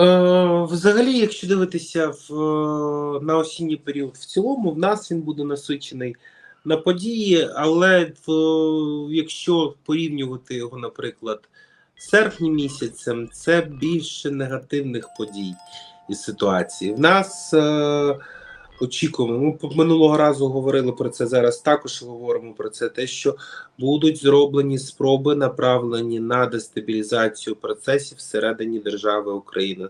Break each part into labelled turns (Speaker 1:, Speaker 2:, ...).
Speaker 1: Е, Взагалі, якщо дивитися в, е, на осінній період в цілому, в нас він буде насичений на події, але в, якщо порівнювати його, наприклад, з серпні місяцем, це більше негативних подій і ситуацій. В нас е, очікуємо, ми минулого разу говорили про це зараз. Також говоримо про це. Те, що будуть зроблені спроби, направлені на дестабілізацію процесів всередині держави України.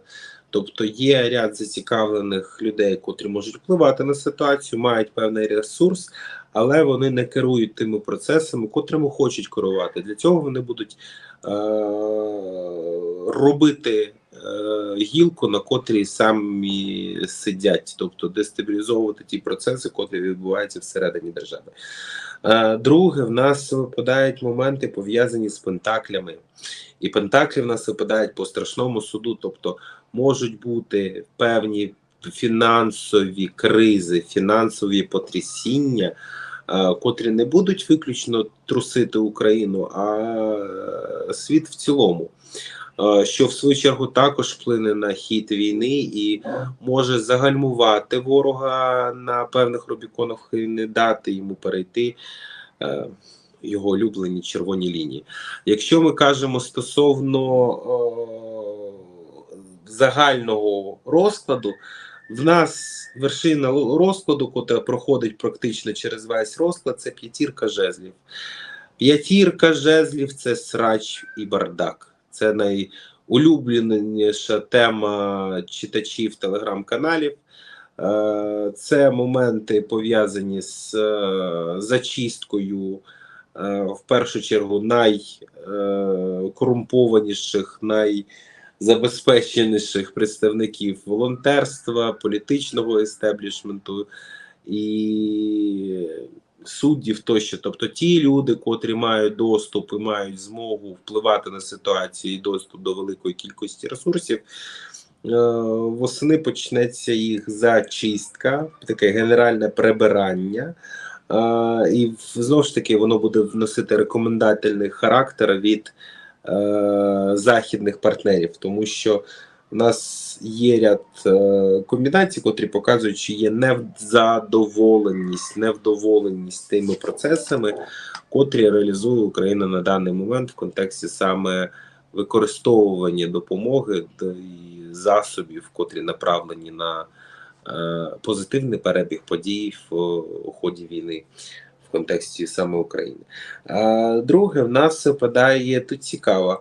Speaker 1: Тобто є ряд зацікавлених людей, котрі можуть впливати на ситуацію, мають певний ресурс, але вони не керують тими процесами, котрими хочуть керувати. Для цього вони будуть е- робити гілку, на котрій самі сидять, тобто дестабілізовувати ті процеси, котрі відбуваються всередині держави. Е, Друге, в нас випадають моменти пов'язані з пентаклями, і пентаклі в нас випадають по страшному суду, тобто можуть бути певні фінансові кризи, фінансові потрясіння, е, котрі не будуть виключно трусити Україну, а е, світ в цілому. Е, Що в свою чергу також вплине на хід війни і може загальмувати ворога на певних рубіконах і не дати йому перейти е, його улюблені червоні лінії. Якщо ми кажемо стосовно е, загального розкладу, в нас вершина розкладу, котра проходить практично через весь розклад, це п'ятірка жезлів. П'ятірка жезлів це срач і бардак. Це найулюбленіша тема читачів телеграм-каналів. Е, Це моменти пов'язані з е, зачисткою, е, в першу чергу, найкорумпованіших, найзабезпеченіших представників волонтерства, політичного естеблішменту і суддів тощо. Тобто ті люди, котрі мають доступ і мають змогу впливати на ситуацію і доступ до великої кількості ресурсів. Е, Восени почнеться їх зачистка, таке генеральне прибирання. Е, І знову ж таки воно буде вносити рекомендательний характер від е, західних партнерів, тому що у нас є ряд е, комбінацій, котрі показують, що є невзадоволеність, невдоволеність тими процесами, котрі реалізує Україна на даний момент в контексті саме використовування допомоги і засобів, котрі направлені на е, позитивний перебіг подій в, у ході війни в контексті саме України. А друге, в нас випадає тут цікава е,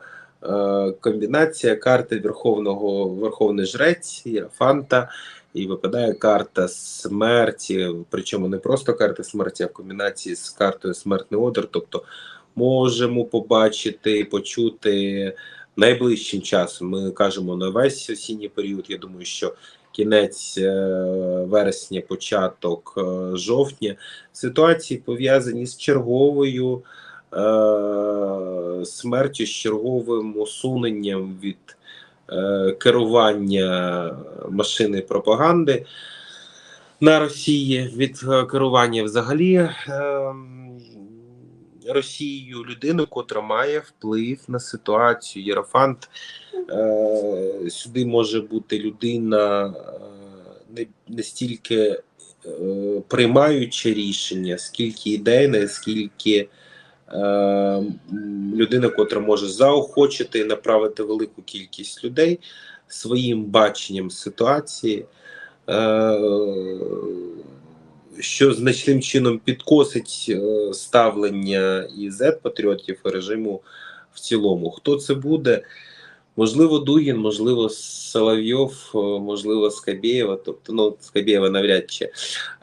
Speaker 1: комбінація карти Верховного Верховний Жрець Єрофанта. І випадає карта смерті, причому не просто карта смерті, а в комбінації з картою Смертний Одер. Тобто можемо побачити, почути найближчим часом. Ми кажемо на весь осінній період. Я думаю, що кінець е, вересня, початок е, жовтня ситуації пов'язані з черговою е, смертю, з черговим усуненням від е, керування машини пропаганди на Росії, від е, керування взагалі. Е, Росією людину, котра має вплив на ситуацію. Єрофант е, сюди може бути людина е, не, не стільки е, приймаюча рішення, скільки ідейна, скільки е, м, людина, котра може заохочити і направити велику кількість людей своїм баченням ситуації. Е, що значним чином підкосить е, ставлення і Z-патріотів і режиму в цілому. Хто це буде? Можливо, Дугін, можливо, Соловйов, е, можливо, Скабєєва, тобто ну Скабєєва навряд чи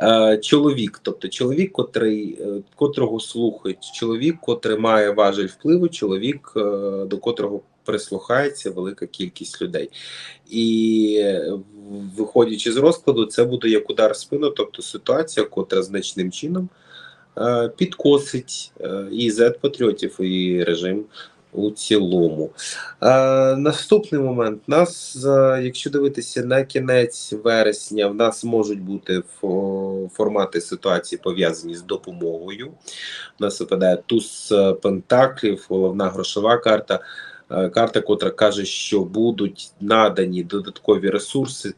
Speaker 1: Е, чоловік, тобто чоловік, котрий, е, котрого слухають, чоловік, котрий має важель впливу, чоловік, до котрого прислухається велика кількість людей. І виходячи з розкладу, це буде як удар в спину, тобто ситуація, котра значним чином підкосить і Z-патріотів, і режим у цілому. Е, наступний момент. Нас, е, якщо дивитися на кінець вересня, в нас можуть бути формати ситуації пов'язані з допомогою. У нас випадає туз е, пентаклів, головна грошова карта. е, карта, котра каже, що будуть надані додаткові ресурси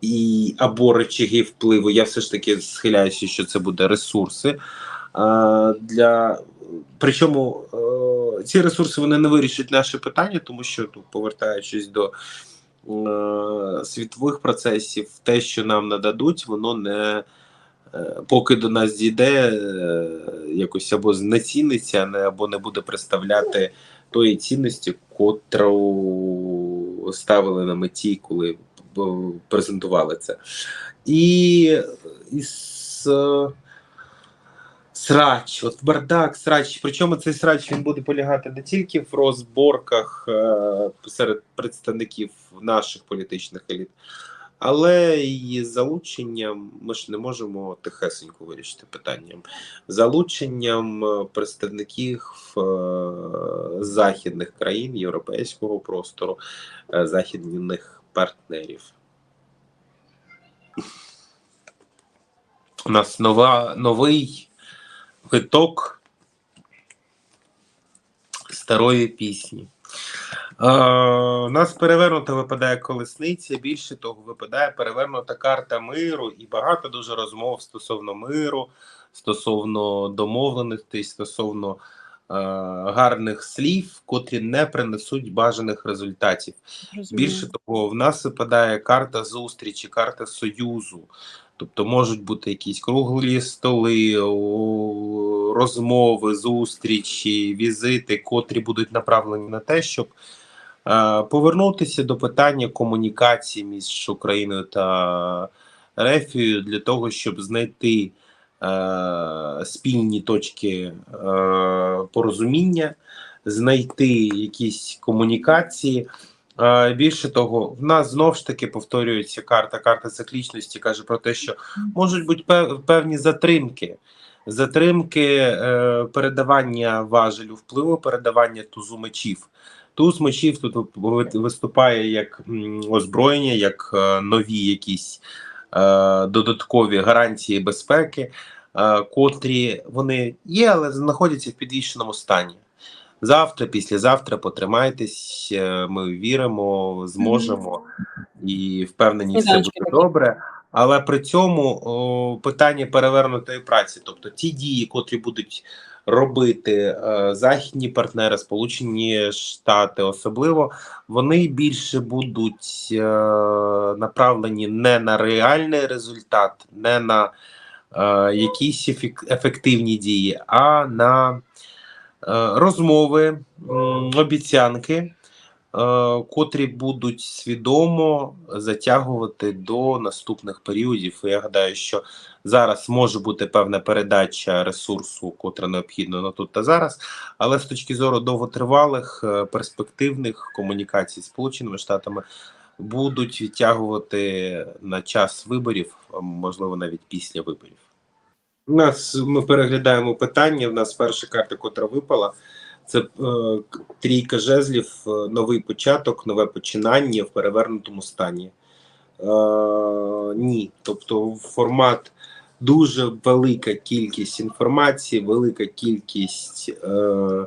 Speaker 1: і або речаги впливу. Я все ж таки схиляюся, що це буде ресурси. е, Для причому е, ці ресурси вони не вирішать наше питання, тому що ну, повертаючись до е, світових процесів, те, що нам нададуть, воно не е, поки до нас дійде, е, якось або знеціниться, не- або не буде представляти тої цінності, котру ставили на меті, коли е, презентували це. І, і Срач, от бардак, срач. Причому цей срач він буде полягати не тільки в розборках е, серед представників наших політичних еліт, але і залученням. Ми ж не можемо тихесенько вирішити питанням. Залученням е, представників е, західних країн, європейського простору, е, західних партнерів. У нас нова, новий виток старої пісні. Е, у нас перевернута випадає колесниця. Більше того, випадає перевернута карта миру і багато дуже розмов стосовно миру, стосовно домовленостей, стосовно е, гарних слів, котрі не принесуть бажаних результатів.
Speaker 2: Розумію.
Speaker 1: Більше того, в нас випадає карта зустрічі, карта союзу. Тобто можуть бути якісь круглі столи, розмови, зустрічі, візити, котрі будуть направлені на те, щоб е, повернутися до питання комунікації між Україною та Рефією для того, щоб знайти е, спільні точки е, порозуміння, знайти якісь комунікації. Більше того, в нас знов ж таки повторюється карта. Карта циклічності каже про те, що можуть бути певні затримки. Затримки е, передавання важелю впливу, передавання тузу мечів. Туз мечів тут виступає як озброєння, як е, нові якісь е, додаткові гарантії безпеки, котрі вони є, але знаходяться в підвішеному стані. Завтра, післязавтра потримайтесь, е, ми віримо, зможемо і впевнені, все буде добре. Але при цьому о, питання перевернутої праці, тобто ті дії, котрі будуть робити е, західні партнери, Сполучені Штати, особливо, вони більше будуть е, направлені не на реальний результат, не на е, якісь ефективні дії, а на розмови, обіцянки, е, котрі будуть свідомо затягувати до наступних періодів. Я гадаю, що зараз може бути певна передача ресурсу, котра необхідна на тут та зараз, але з точки зору довготривалих е, перспективних комунікацій з Сполученими Штатами будуть відтягувати на час виборів, можливо навіть після виборів. У нас ми переглядаємо питання. У нас перша карта, котра випала, це е, трійка жезлів, е, новий початок, нове починання в перевернутому стані. Е, ні, тобто формат дуже велика кількість інформації, велика кількість е,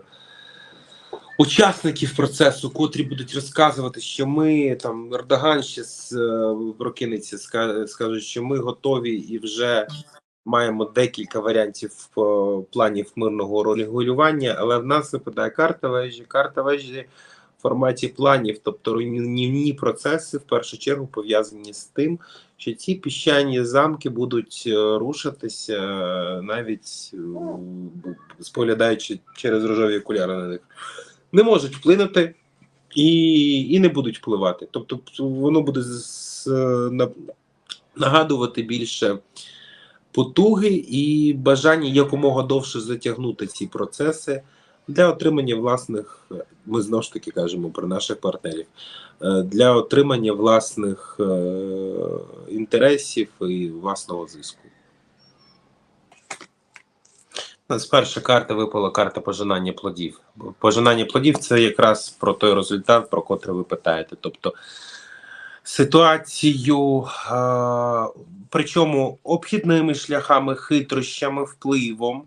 Speaker 1: учасників процесу, котрі будуть розказувати, що ми там Ердоган ще з, е, прокинеться, ска- скаже, що ми готові і вже маємо декілька варіантів е, планів мирного регулювання, але в нас випадає карта вежі, карта вежі в форматі планів, тобто руйнівні процеси в першу чергу пов'язані з тим, що ці піщані замки будуть е, рушитися, е, навіть споглядаючи через рожові окуляри на них, не можуть вплинути. І, і не будуть впливати. Тобто воно буде з, на, нагадувати більше потуги і бажання якомога довше затягнути ці процеси для отримання власних, ми знову ж таки кажемо про наших партнерів, е, для отримання власних е, інтересів і власного зиску. У нас перша карта випала карта пожинання плодів. Пожинання плодів це якраз про той результат, про котрий ви питаєте. Тобто ситуацію, е, причому обхідними шляхами, хитрощами, впливом,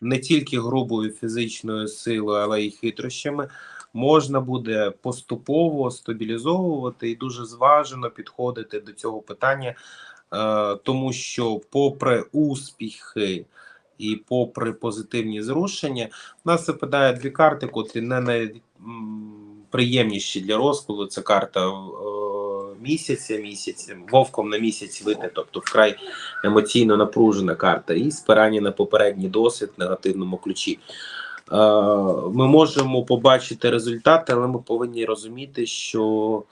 Speaker 1: не тільки грубою фізичною силою, але й хитрощами, можна буде поступово стабілізовувати і дуже зважено підходити до цього питання, е, тому що, попри успіхи і попри позитивні зрушення, в нас випадає дві карти, котрі не найприємніші для розкладу. Це карта. Місяця місяця вовком на місяць вити, тобто вкрай емоційно напружена карта, і спирання на попередній досвід в негативному ключі. Е, Ми можемо побачити результати, але ми повинні розуміти, що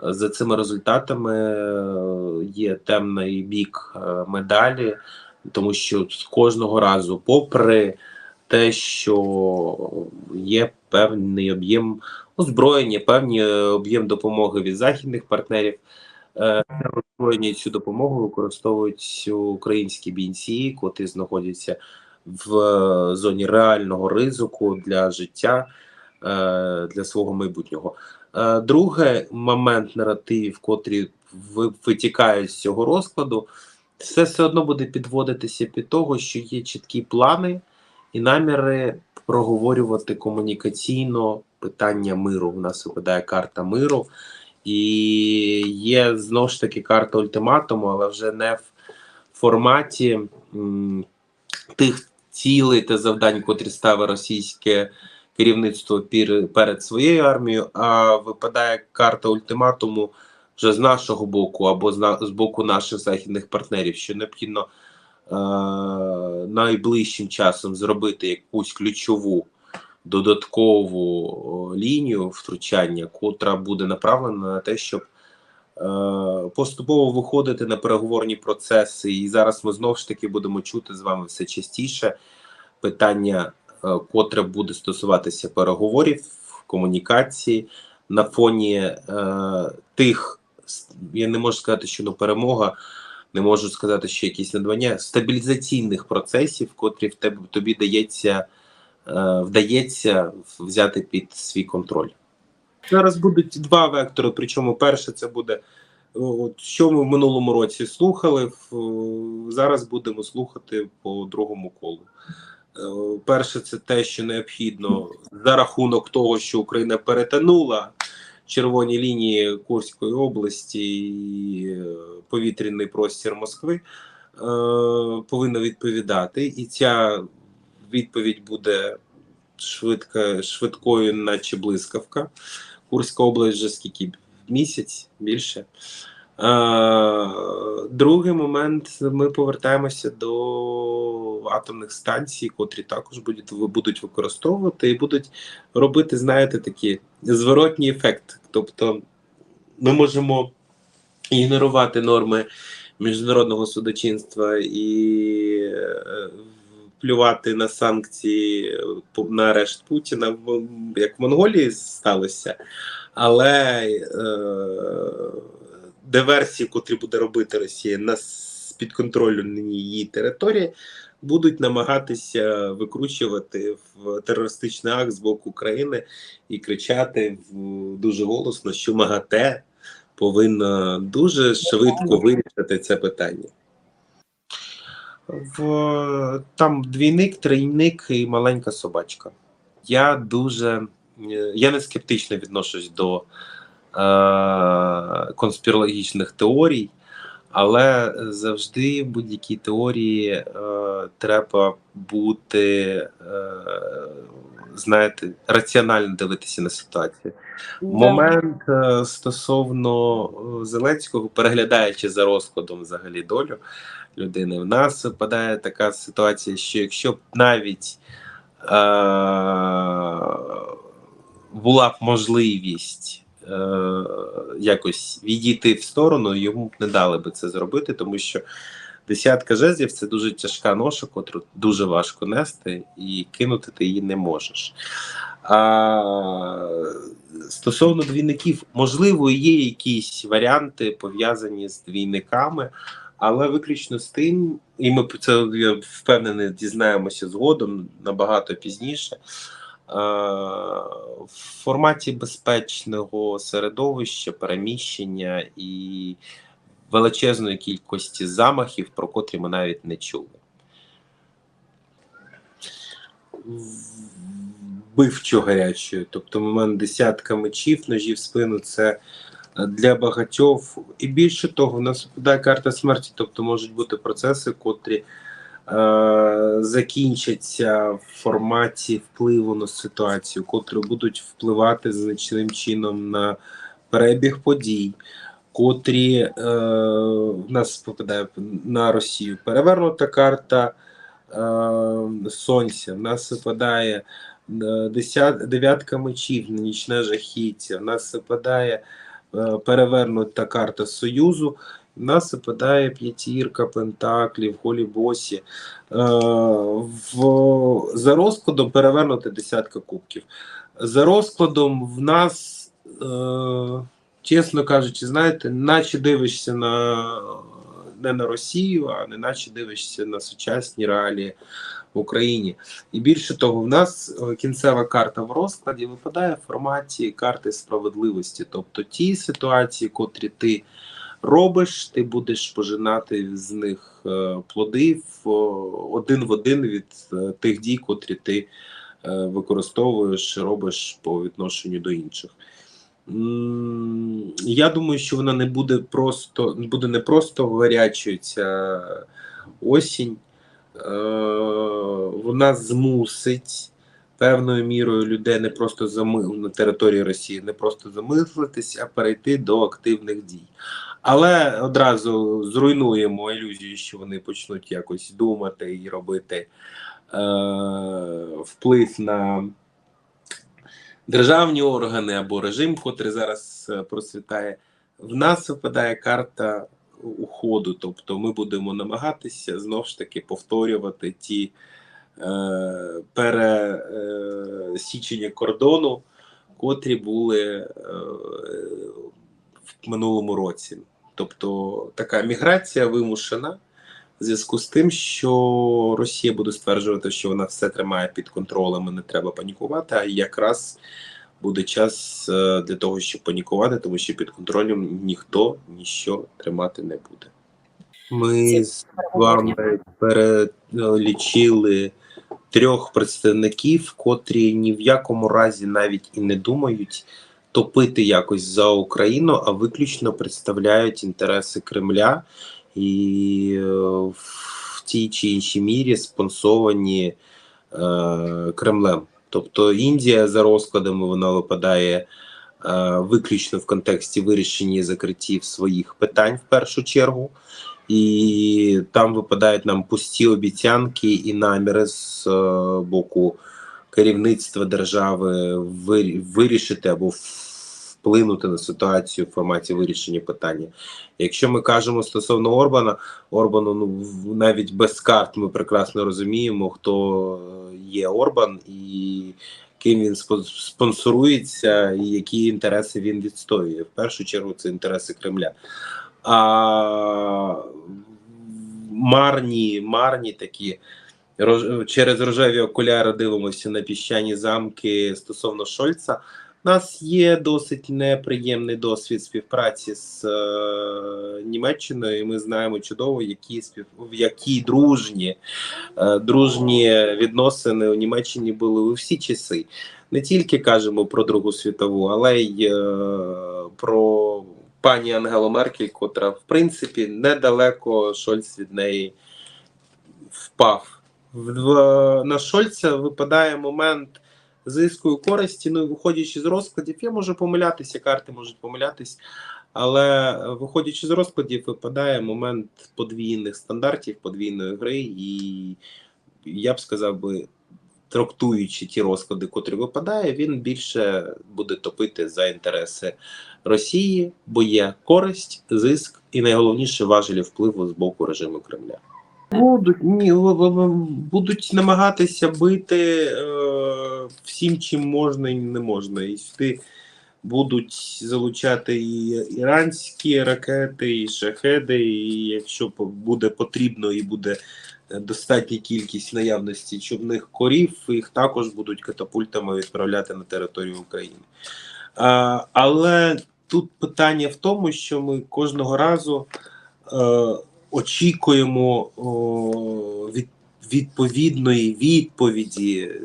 Speaker 1: за цими результатами е, є темний бік е, медалі, тому що кожного разу, попри те, що є певний об'єм озброєння, певний об'єм допомоги від західних партнерів. Е, озброєння цю допомогу використовують українські бійці, котрі знаходяться в е, зоні реального ризику для життя е, для свого майбутнього. Е, Другий момент наративів, котрі витікають з цього розкладу, все все одно буде підводитися під того, що є чіткі плани і наміри проговорювати комунікаційно питання миру. У нас випадає карта миру, і є знову ж таки карта ультиматуму, але вже не в форматі м, тих цілей та завдань, котрі ставить російське керівництво пір- перед своєю армією, а випадає карта ультиматуму вже з нашого боку або з, з боку наших західних партнерів, що необхідно е, найближчим часом зробити якусь ключову додаткову лінію втручання, котра буде направлена на те, щоб е, поступово виходити на переговорні процеси. І зараз ми знову ж таки будемо чути з вами все частіше питання, е, котре буде стосуватися переговорів, комунікації на фоні е, тих, я не можу сказати, що ну, перемога. Не можу сказати, що якісь надбання стабілізаційних процесів, котрі в тебе тобі дається, вдається взяти під свій контроль. Зараз будуть два вектори. Причому перше це буде от, що ми в минулому році слухали. Зараз будемо слухати по другому колу. Е, Перше, це те, що необхідно за рахунок того, що Україна перетинула червоні лінії Курської області і е, повітряний простір Москви, е, повинна відповідати. І ця відповідь буде швидка, швидкою, наче блискавка. Курська область вже скільки місяць більше. Другий момент ми повертаємося до атомних станцій, котрі також будуть, будуть використовувати і будуть робити, знаєте, такі зворотній ефект. Тобто ми можемо ігнорувати норми міжнародного судочинства і е, плювати на санкції е, на арешт Путіна, як в Монголії сталося, але е, диверсії, котрі буде робити Росія на підконтрольній її території, будуть намагатися викручувати в терористичний акт з боку України і кричати в- дуже голосно, що МАГАТЕ повинна дуже швидко вирішити це питання. В там двійник, трійник і маленька собачка. Я дуже е, я не скептично відношусь до е, конспірологічних теорій, але завжди в будь-якій теорії е, треба бути, е, знаєте, раціонально дивитися на ситуацію. Момент е, стосовно е, Зеленського, переглядаючи за розкладом взагалі долю людини, в нас випадає така ситуація, що якщо б навіть е, була б можливість е, якось відійти в сторону, йому б не дали би це зробити, тому що десятка жезлів це дуже тяжка ноша, котру дуже важко нести, і кинути ти її не можеш. А стосовно двійників, можливо, є якісь варіанти пов'язані з двійниками, але виключно з тим, і ми це я впевнений, дізнаємося згодом набагато пізніше. В форматі безпечного середовища, переміщення і величезної кількості замахів, про котрі ми навіть не чули. Вбивчо гарячою. Тобто момент десятка мечів, ножів в спину це е, для багатьох. І більше того, в нас випадає карта смерті, тобто можуть бути процеси, котрі е, закінчаться в форматі впливу на ситуацію, котрі будуть впливати значним чином на перебіг подій. Котрі е, в нас попадає на Росію. Перевернута карта е, Сонця. В нас випадає е, десят, дев'ятка мечів, нічне жахіття. В нас випадає перевернута карта Союзу. В нас випадає п'ятірка пентаклів, голі босі. Е, за розкладом перевернута десятка кубків. За розкладом в нас. Е, чесно кажучи, знаєте, наче дивишся на не на Росію, а не наче дивишся на сучасні реалії в Україні. І більше того, в нас е, кінцева карта в розкладі випадає в форматі карти справедливості. Тобто ті ситуації, котрі ти робиш, ти будеш пожинати з них е, плоди один в один від е, тих дій, котрі ти використовуєш, робиш по відношенню до інших. Я думаю, що вона не буде просто буде не просто гарячою ця осінь, е, вона змусить певною мірою людей не просто зами... на території Росії, не просто замислитись, а перейти до активних дій. Але одразу зруйнуємо ілюзію, що вони почнуть якось думати і робити е, вплив на державні органи або режим, котрий зараз е, процвітає, в нас випадає карта уходу. Тобто ми будемо намагатися знову ж таки повторювати ті е, пересічення кордону, котрі були е, в минулому році. Тобто така міграція вимушена в зв'язку з тим, що Росія буде стверджувати, що вона все тримає під контролем, і не треба панікувати. А якраз буде час е, для того, щоб панікувати, тому що під контролем ніхто ніщо тримати не буде. Ми з вами перелічили трьох представників, котрі ні в якому разі навіть і не думають топити якось за Україну, а виключно представляють інтереси Кремля і е, в тій чи іншій мірі спонсовані е, Кремлем. Тобто Індія за розкладами вона випадає е, виключно в контексті вирішення закриттів своїх питань в першу чергу, і там випадають нам пусті обіцянки і наміри з е, боку керівництва держави вирішити або вплинути на ситуацію в форматі вирішення питання. Якщо ми кажемо стосовно Орбана, Орбану ну навіть без карт ми прекрасно розуміємо, хто є Орбан і ким він спонсорується, і які інтереси він відстоює. В першу чергу це інтереси Кремля. А марні, марні такі. Через рожеві окуляри дивимося на піщані замки стосовно Шольца. У нас є досить неприємний досвід співпраці з е, Німеччиною. і Ми знаємо чудово, які спів які дружні е, дружні відносини у Німеччині були у всі часи. Не тільки кажемо про Другу світову, але й е, про пані Ангелу Меркель, котра в принципі недалеко Шольц від неї впав. В, в на Шольца випадає момент зискою користі. Ну і виходячи з розкладів, я можу помилятися, карти можуть помилятись, але е, виходячи з розкладів, випадає момент подвійних стандартів, подвійної гри, і я б сказав би. Трактуючи ті розклади, котрі випадає, він більше буде топити за інтереси Росії, бо є користь, зиск і найголовніше важелі впливу з боку режиму Кремля. Будуть ні, будуть намагатися бити е, всім, чим можна і не можна. І сюди будуть залучати і іранські ракети, і шахеди. І якщо буде потрібно і буде достатня кількість наявності човних корів, їх також будуть катапультами відправляти на територію України. А, Але тут питання в тому, що ми кожного разу. Е, очікуємо о, від, відповідної відповіді е,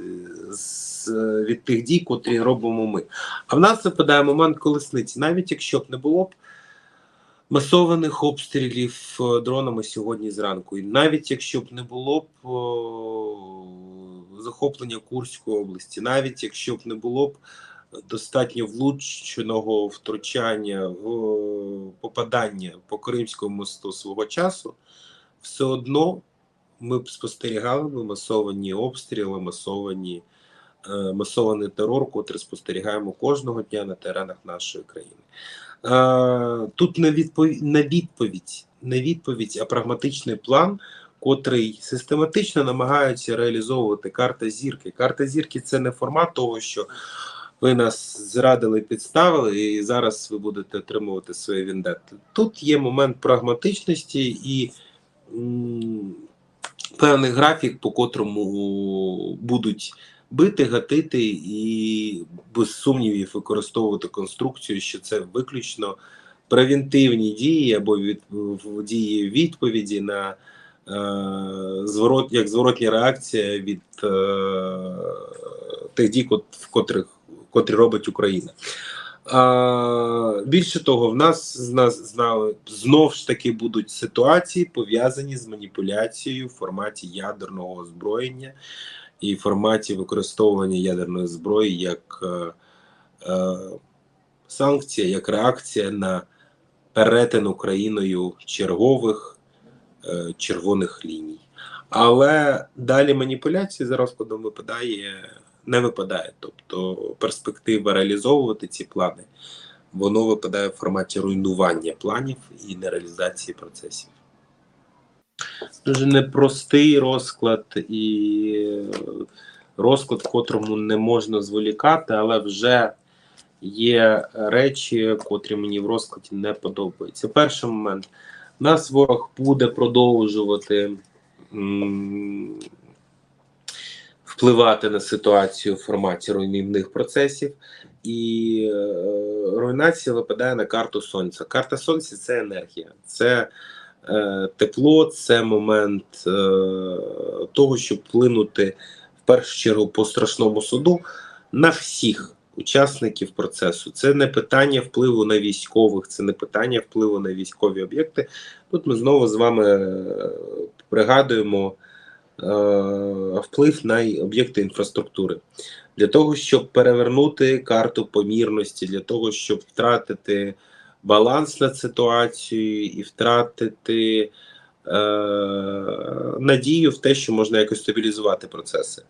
Speaker 1: з, від тих дій, котрі робимо ми. А в нас випадає момент колесниці, навіть якщо б не було б масованих обстрілів е, дронами сьогодні зранку, і навіть якщо б не було б захоплення Курської області, навіть якщо б не було б достатньо влученого втручання попадання по Кримському мосту свого часу, все одно ми б спостерігали би масовані обстріли, масовані, е, масований терор, котрий спостерігаємо кожного дня на теренах нашої країни. Е, Тут не відповідь, не відповідь, не відповідь, а прагматичний план, котрий систематично намагаються реалізовувати карта зірки. Карта зірки це не формат того, що ви нас зрадили, підставили, і зараз ви будете отримувати свої віндети. Тут є момент прагматичності і м, певний графік, по котрому будуть бити, гатити і без сумнівів використовувати конструкцію, що це виключно превентивні дії або від, дії відповіді на е, зворот, як зворотня реакція від е, тих дій, в котрих котрі робить Україна. А, більше того, в нас з нас знали знов ж таки будуть ситуації пов'язані з маніпуляцією в форматі ядерного озброєння і форматі використовування ядерної зброї як е, е, санкція, як реакція на перетин Україною чергових е, червоних ліній. Але далі маніпуляції за розкладом випадає не випадає. Тобто перспектива реалізовувати ці плани, воно випадає в форматі руйнування планів і нереалізації процесів. Дуже непростий розклад і розклад, в котрому не можна зволікати, але вже є речі, котрі мені в розкладі не подобаються. Перший момент. Нас ворог буде продовжувати впливати на ситуацію в форматі руйнівних процесів, і е, руйнація випадає на карту сонця. Карта сонця це енергія, це е, тепло, це момент е, того, щоб вплинути в першу чергу по страшному суду на всіх. Учасників процесу це не питання впливу на військових, це не питання впливу на військові об'єкти. Тут ми знову з вами е, пригадуємо Е, вплив на об'єкти інфраструктури для того, щоб перевернути карту помірності, для того, щоб втратити баланс над ситуацією і втратити е, надію в те, що можна якось стабілізувати процеси.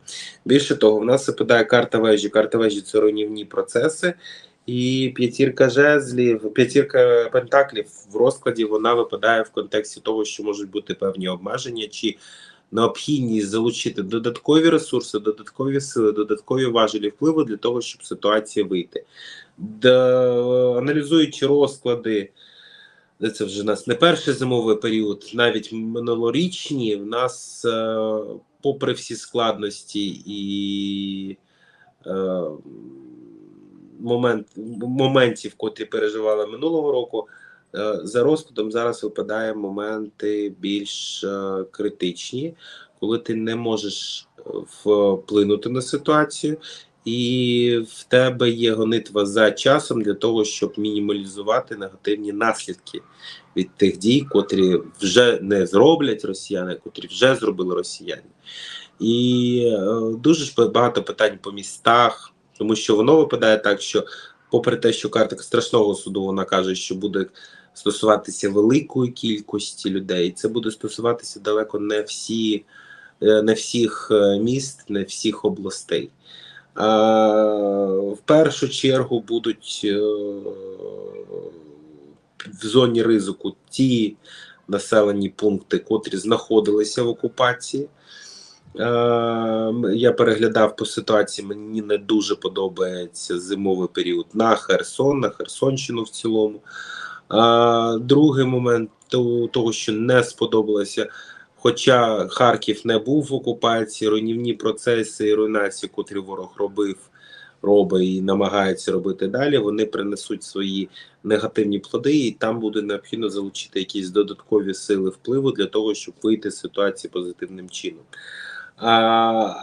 Speaker 1: Більше того, в нас випадає карта вежі. Карта вежі це руйнівні процеси. І п'ятірка жезлів, п'ятірка пентаклів в розкладі вона випадає в контексті того, що можуть бути певні обмеження чи необхідність залучити додаткові ресурси, додаткові сили, додаткові важелі впливу для того, щоб ситуація вийти. Де, аналізуючи розклади, це вже у нас не перший зимовий період, навіть минулорічні, в нас, е, попри всі складності і е, момент, моментів, котрі переживали минулого року. Е, за розкладом зараз випадає моменти більш е, критичні, коли ти не можеш е, вплинути на ситуацію, і в тебе є гонитва за часом для того, щоб мінімалізувати негативні наслідки від тих дій, котрі вже не зроблять росіяни, котрі вже зробили росіяни. І дуже ж багато питань по містах, тому що воно випадає так, що, попри те, що карта страшного суду вона каже, що буде стосуватися великої кількості людей. Це буде стосуватися далеко не всі, е, не всіх е, міст, не всіх областей. В першу чергу будуть е, в зоні ризику ті населені пункти, котрі знаходилися в окупації. Я переглядав по ситуації, мені не дуже подобається зимовий період на Херсон, на Херсонщину в цілому. А, Другий момент того, що не сподобалося. Хоча Харків не був в окупації, руйнівні процеси і руйнації, котрі ворог робив, робить і намагається робити далі, вони принесуть свої негативні плоди, і там буде необхідно залучити якісь додаткові сили впливу для того, щоб вийти з ситуації позитивним чином. А,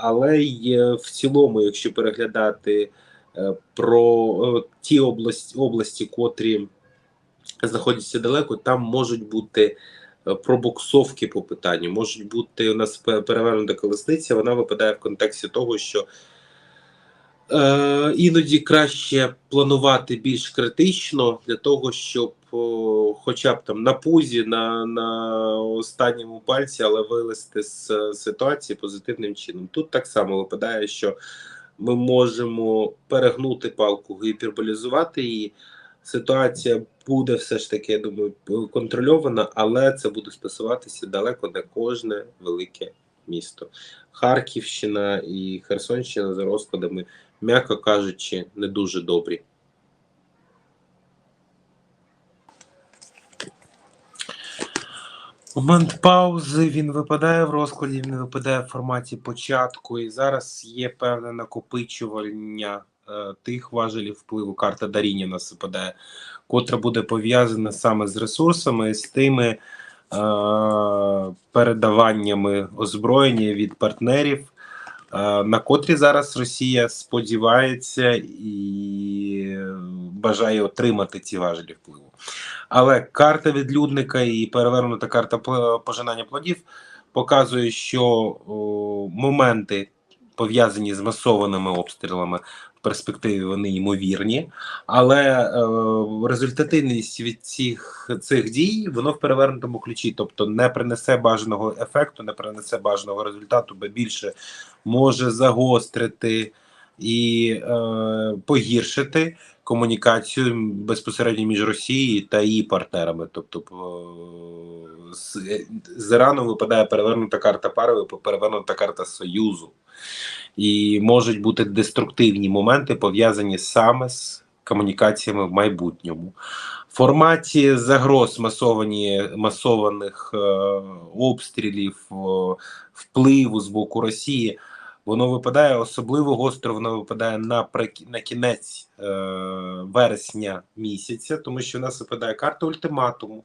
Speaker 1: але є в цілому, якщо переглядати е, про е, ті області, області, котрі знаходяться далеко, там можуть бути е, пробуксовки по питанню. Можуть бути у нас перевернута колесниця, вона випадає в контексті того, що е, іноді краще планувати більш критично для того, щоб хоча б там на пузі, на, на останньому пальці, але вилезти з е, ситуації позитивним чином. Тут так само випадає, що ми можемо перегнути палку, гіперболізувати її. Ситуація буде все ж таки, я думаю, контрольована, але це буде стосуватися далеко не кожне велике місто. Харківщина і Херсонщина за розкладами, м'яко кажучи, не дуже добрі. Момент паузи він випадає в розкладі, він випадає в форматі початку, і зараз є певне накопичування тих важелів впливу. Карта Даріння у нас котра буде пов'язана саме з ресурсами, з тими е, передаваннями озброєння від партнерів, е, на котрі зараз Росія сподівається і бажає отримати ці важелі впливу. Але карта відлюдника і перевернута карта пожинання плодів показує, що о, моменти пов'язані з масованими обстрілами в перспективі вони ймовірні, але е, результативність від цих, цих дій воно в перевернутому ключі, тобто не принесе бажаного ефекту, не принесе бажаного результату, бо більше може загострити і е, погіршити комунікацію безпосередньо між Росією та її партнерами. Тобто е, з, з Іраном випадає перевернута карта пари, перевернута карта Союзу. І можуть бути деструктивні моменти, пов'язані саме з комунікаціями в майбутньому. В форматі загроз масовані, масованих е, обстрілів, е, впливу з боку Росії. Воно випадає особливо гостро, воно випадає на, на кінець е, вересня місяця, тому що в нас випадає карта ультиматуму.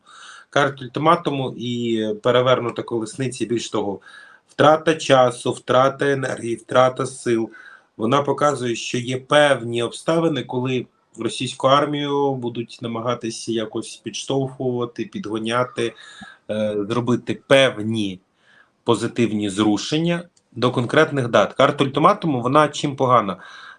Speaker 1: Карта ультиматуму і перевернута колесниці, більш того, втрата часу, втрата енергії, втрата сил. Вона показує, що є певні обставини, коли російську армію будуть намагатися якось підштовхувати, підгоняти, е, зробити певні позитивні зрушення до конкретних дат. Карта ультиматуму вона чим погана?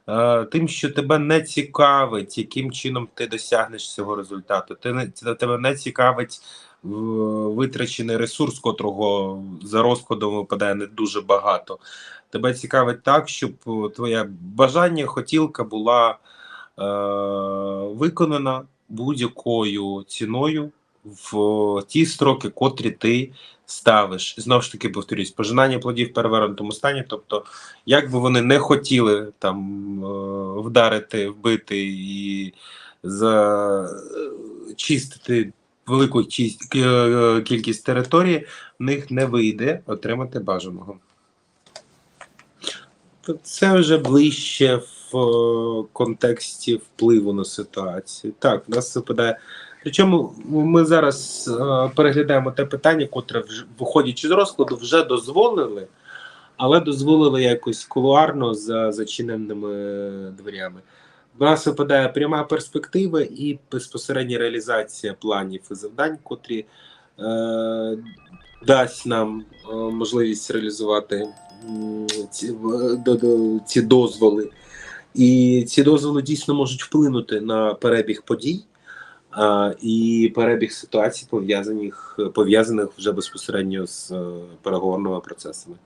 Speaker 1: Е, Тим, що тебе не цікавить, яким чином ти досягнеш цього результату. Ти не тебе не цікавить витрачений ресурс, котрого за розкладом випадає не дуже багато. Тебе цікавить так, щоб е, твоє бажання, хотілка була е, виконана будь-якою ціною в ті строки, котрі ти ставиш. Знову ж таки, повторюсь, пожинання плодів в перевернутому стані. Тобто, як би вони не хотіли там е, вдарити, вбити і зачистити велику к- е, кількість території, в них не вийде отримати бажаного. Це вже ближче в е, контексті впливу на ситуацію. Так, нас випадає. Причому ми зараз е, переглядаємо те питання, котре вже виходячи з розкладу, вже дозволили, але дозволили якось кулуарно за зачиненими дверями. В нас випадає пряма перспектива і безпосередня реалізація планів і завдань, котрі е, дасть нам е, можливість реалізувати ці, ці дозволи. І ці дозволи дійсно можуть вплинути на перебіг подій а, і перебіг ситуацій, пов'язаних пов'язаних вже безпосередньо з е, переговорними процесами.